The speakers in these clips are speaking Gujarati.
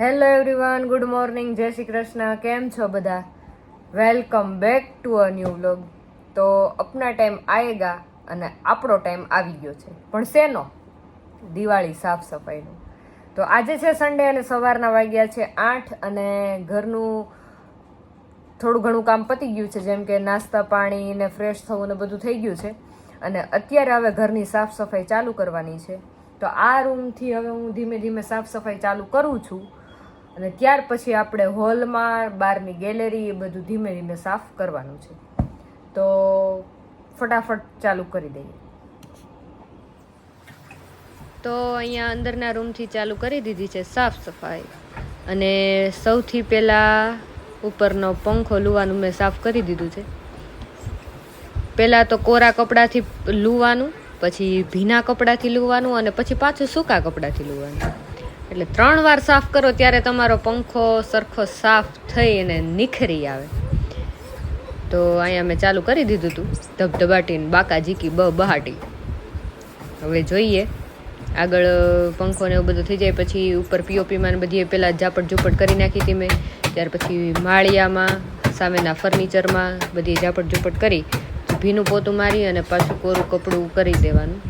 હેલો એવરીવન ગુડ મોર્નિંગ જય શ્રી કૃષ્ણ, કેમ છો બધા? Welcome back to a new vlog તો અપના ટાઈમ આવેગા અને આપણો ટાઈમ આવી ગયો છે. પણ શેનો? દિવાળી સાફ સફાઈનો. તો આજે છે સન્ડે અને સવારના વાગ્યા છે આઠ અને ઘરનું થોડું ઘણું કામ પતી ગયું છે, જેમ કે નાસ્તા પાણી ને ફ્રેશ થવું ને બધું થઈ ગયું છે. અને અત્યારે હવે ઘરની સાફ સફાઈ ચાલુ કરવાની છે. તો આ રૂમથી હવે હું ધીમે ધીમે સાફ સફાઈ ચાલુ કરું છું. અને ત્યાર પછી આપણે હોલમાં, બહારની ગેલેરી, એ બધું ધીમે ધીમે સાફ કરવાનું છે. તો ફટાફટ ચાલુ કરી દઈએ. તો અહીંયા અંદરના રૂમથી ચાલુ કરી દીધી છે સાફ સફાઈ. અને સૌથી પહેલાં ઉપરનો પંખો લુવાનું મેં સાફ કરી દીધું છે. પહેલાં તો કોરા કપડાથી લુવાનું, પછી ભીના કપડાથી લુવાનું અને પછી પાછું સૂકા કપડાથી લુવાનું. એટલે ત્રણ વાર સાફ કરો ત્યારે તમારો પંખો સરખો સાફ થઈ અને નિખરી આવે. તો અહીંયા મેં ચાલુ કરી દીધું હતું ધબધબાટીને બાકા ઝીકી બ બહાટી. હવે જોઈએ. આગળ પંખો ને એવું બધું થઈ જાય પછી ઉપર પીઓપીમાં બધી પહેલાં ઝાપટ ઝૂપટ કરી નાખી હતી મેં. ત્યાર પછી માળિયામાં, સામેના ફર્નિચરમાં બધી ઝાપટ ઝૂપટ કરી. ભીનું પોતું મારી અને પાછું કોરું કપડું કરી દેવાનું.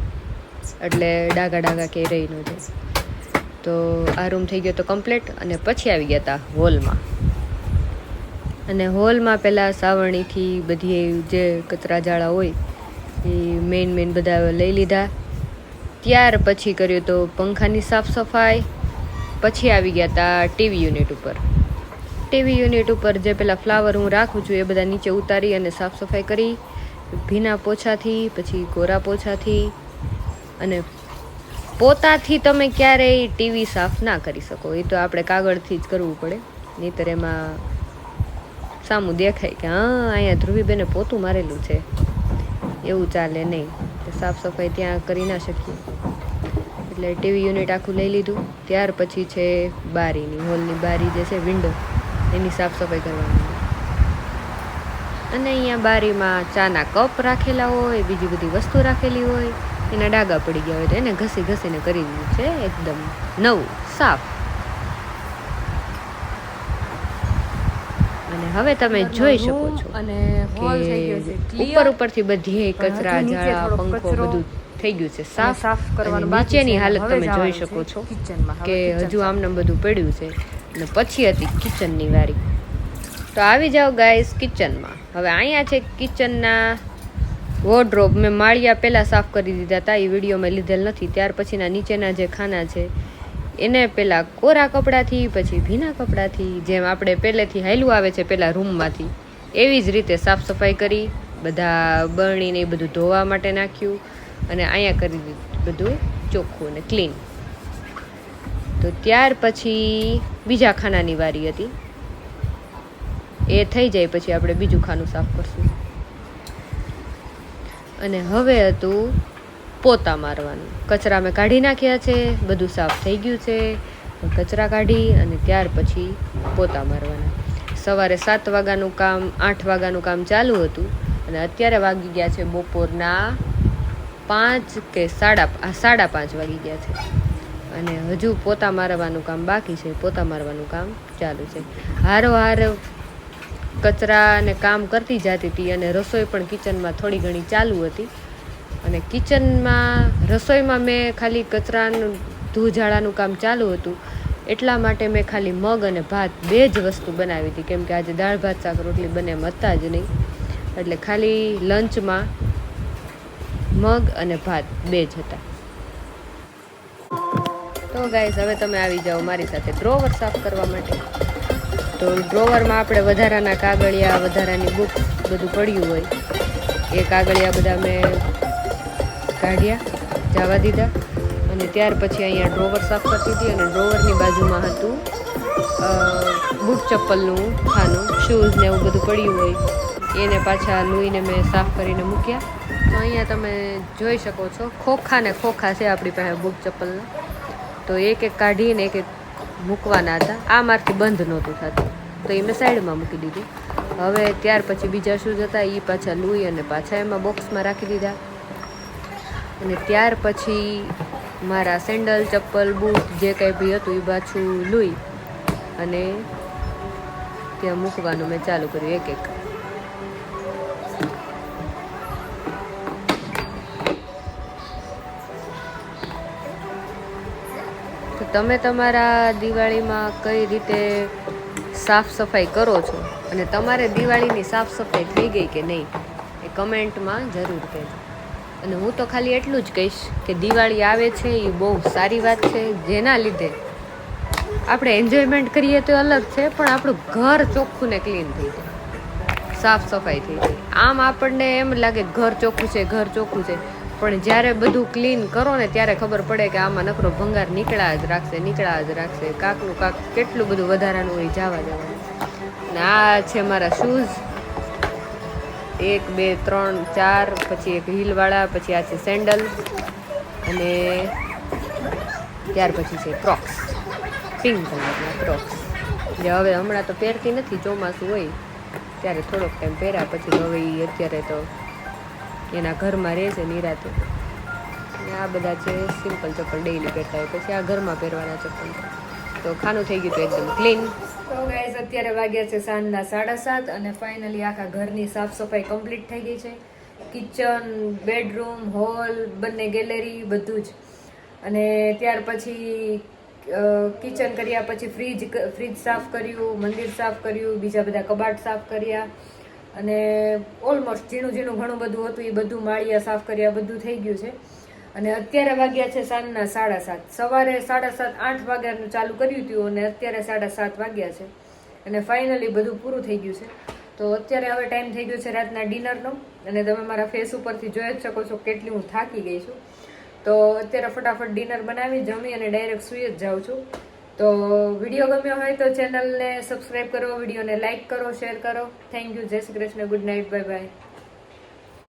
એટલે ડાઘા ડાઘા કે રહી ન જાય. તો આ રૂમ થઈ ગયો તો કમ્પ્લીટ અને પછી આવી ગયા હતા હોલમાં. અને હોલમાં પહેલાં સાવરણીથી બધી જે કચરા જાળા હોય, એ મેઇન મેઇન બધા લઈ લીધા. ત્યાર પછી કર્યું તો પંખાની સાફ સફાઈ, પછી આવી ગયા હતા ટીવી યુનિટ ઉપર. ટીવી યુનિટ ઉપર જે પેલા ફ્લાવર હું રાખું છું એ બધા નીચે ઉતારી અને સાફ સફાઈ કરી. ભીના પોછાથી, પછી કોરા પોછાથી અને પોતાથી તમે ક્યારેય ટીવી સાફ ના કરી શકો. એ તો આપણે કાગળથી જ કરવું પડે. નહીતર એમાં સામું દેખાય કે, હા, અહીંયા ધ્રુવીબેને પોતું મારેલું છે. એવું ચાલે નહીં. સાફ સફાઈ ત્યાં કરી ના શકીએ. એટલે ટીવી યુનિટ આખું લઈ લીધું. ત્યાર પછી છે બારીની, હોલની બારી જે છે, વિન્ડો, એની સાફ સફાઈ કરવાની. અને અહીંયા બારીમાં ચાના કપ રાખેલા હોય, બીજી બધી વસ્તુ રાખેલી હોય. એના ડાગા પડી ગયા હોય તો એને ઘસી ઘસીને કરી દીધું છે એકદમ નવું સાફ. અને હવે તમે જોઈ શકો છો અને ઉપર ઉપરથી બધી કચરા ઝાડા પંખો બધું થઈ ગયું છે સાફ. સાફ કરવાનું નીચેની હાલત તમે જોઈ શકો છો. કે હજુ. આમને બધું પડ્યું છે અને પછી હતી કિચનની વારી. તો આવી જાઓ ગાઈસ કિચનમાં હવે અહીંયા છે કિચનના વોર્ડરોબ મેં માળિયા પહેલાં સાફ કરી દીધા હતા એ વીડિયો મેં લીધેલ નથી. ત્યાર પછીના નીચેના જે ખાના છે, એને પહેલાં કોરા કપડાથી, પછી ભીના કપડાથી, જેમ આપણે પહેલેથી હાયલું આવે છે પહેલાં રૂમમાંથી, એવી જ રીતે સાફ સફાઈ કરી, બધા બરણીને એ બધું ધોવા માટે નાખ્યું અને અહીંયા કરી દીધું બધું ચોખ્ખું અને ક્લીન તો ત્યાર પછી બીજા ખાનાની વારી હતી. એ થઈ જાય પછી આપણે બીજું ખાનું સાફ કરશું. અને હવે હતું પોતા મારવાનું. કચરા મેં કાઢી નાખ્યા છે, બધું સાફ થઈ ગયું છે કચરા કાઢી અને ત્યાર પછી પોતા મારવાના. સવારે સાત વાગ્યાનું કામ, આઠ વાગ્યાનું કામ ચાલુ હતું અને અત્યારે વાગી ગયા છે બપોરના પાંચ કે સાડા સાડા પાંચ વાગી ગયા છે. અને હજુ પોતા મારવાનું કામ બાકી છે, પોતા મારવાનું કામ ચાલુ છે. હારો હાર કચરા અને કામ કરતી જતી હતી અને રસોઈ પણ કિચનમાં થોડી ઘણી ચાલુ હતી. અને કિચનમાં, રસોઈમાં મેં ખાલી કચરાનું, ધૂજાળાનું કામ ચાલુ હતું. એટલા માટે મેં ખાલી મગ અને ભાત બે જ વસ્તુ બનાવી હતી. કેમ કે આજે દાળ, ભાત, શાક, રોટલી બને એમ હતા જ નહીં. એટલે ખાલી લંચમાં મગ અને ભાત બે જ હતા. તો ગાઈઝ હવે તમે આવી જાઓ મારી સાથે ડ્રોવર સાફ કરવા માટે. તો ડ્રોવરમાં આપણે વધારાના કાગળિયા, વધારાની બુક બધું પડ્યું હોય. એ કાગળિયા બધા મેં કાઢ્યા, જવા દીધા. અને ત્યાર પછી અહીંયા ડ્રોવર સાફ કરતી હતી અને ડ્રોવરની બાજુમાં હતું બૂટ ચપ્પલનું, ખાનું શૂઝ ને એવું બધું પડ્યું હોય. એને પાછા લૂઈને મેં સાફ કરીને મૂક્યા. તો અહીંયા તમે જોઈ શકો છો ખોખા ને ખોખા છે આપણી પાસે બૂટ ચપ્પલના. તો એક એક કાઢીને એક એક મૂકવાના હતા. આ મારથી બંધ નહોતું થતું. તો એ મેં સાઈડમાં મૂકી દીધી. હવે ત્યાર પછી બીજા શૂઝ હતા એ પાછા લૂઈ અને પાછા એમાં બોક્સમાં રાખી દીધા. અને ત્યાર પછી મારા સેન્ડલ ચપ્પલ બૂટ જે કંઈ બી હતું એ પાછું લુઈ. અને ત્યાં મૂકવાનું મેં ચાલુ કર્યું એક એક તમે તમારા દિવાળીમાં કઈ રીતે સાફ સફાઈ કરો છો? અને તમારે દિવાળીની સાફ સફાઈ થઈ ગઈ કે નહીં? એ કમેન્ટમાં જરૂર કહેજો. અને હું તો ખાલી એટલું જ કહીશ કે દિવાળી આવે છે, એ બહુ સારી વાત છે. જેના લીધે આપણે એન્જોયમેન્ટ કરીએ તો અલગ છે, પણ આપણું ઘર ચોખ્ખું ને ક્લીન થઈ જાય. સાફ સફાઈ થઈ જાય. આમ આપણને એમ લાગે ઘર ચોખ્ખું છે, ઘર ચોખ્ખું છે. પણ જ્યારે બધું ક્લીન કરો ને ત્યારે ખબર પડે કે આમાં નકરો ભંગાર નીકળ્યા જ રાખશે, નીકળ્યા જ રાખશે. કાકનું કાક કેટલું બધું વધારાનું હોય જવા જવાનું ને આ છે મારા શૂઝ એક, બે, ત્રણ, ચાર, પછી એક હીલવાળા, પછી આ છે સેન્ડલ અને ત્યાર પછી છે ક્રોક્સ પિંક કલરના ક્રોક્સ જે હવે હમણાં તો પહેરતી નથી, ચોમાસું હોય, ત્યારે થોડોક ટાઈમ પહેર્યા પછી હવે એ અત્યારે તો એના ઘરમાં રહે છે નિરાતે. આ બધા છે સિમ્પલ ચપ્પલ ડેઈલી પહેરતા હોય, પછી આ ઘરમાં પહેરવાના ચપ્પલ. તો ખાનું થઈ ગયું હતું એકદમ ક્લીન તો ગાઈઝ અત્યારે વાગ્યા છે સાંજના સાડા સાત અને ફાઇનલી આખા ઘરની સાફ સફાઈ કમ્પ્લીટ થઈ ગઈ છે. કિચન બેડરૂમ હોલ બંને ગેલેરી બધું જ. અને ત્યાર પછી કિચન કર્યા પછી ફ્રીજ ફ્રીજ સાફ કર્યું, મંદિર સાફ કર્યું, બીજા બધા કબાટ સાફ કર્યા. અને ઓલમોસ્ટ ઝીણું ઝીણું ઘણું બધું હતું, એ બધું માળિયા સાફ કર્યા, બધું થઈ ગયું છે. અને અત્યારે વાગ્યા છે સાંજના સાડા સાત. સવારે સાડા સાત, આઠ વાગ્યાનું ચાલુ કર્યું હતું અને અત્યારે સાડા સાત વાગ્યા છે. અને ફાઇનલી બધું પૂરું થઈ ગયું છે. તો અત્યારે હવે ટાઈમ થઈ ગયો છે રાતના ડિનરનો. અને તમે મારા ફેસ ઉપરથી જોઈ જ શકો છો કેટલી હું થાકી ગઈ છું. તો અત્યારે ફટાફટ ડિનર બનાવી, જમી અને ડાયરેક્ટ સૂઈ જ જાઉં છું. તો વીડિયો ગમ્યો હોય તો ચેનલને સબસ્ક્રાઈબ કરો, વિડીયોને લાઈક કરો શેર કરો. Thank you Jay Shri Krishna. Good night bye bye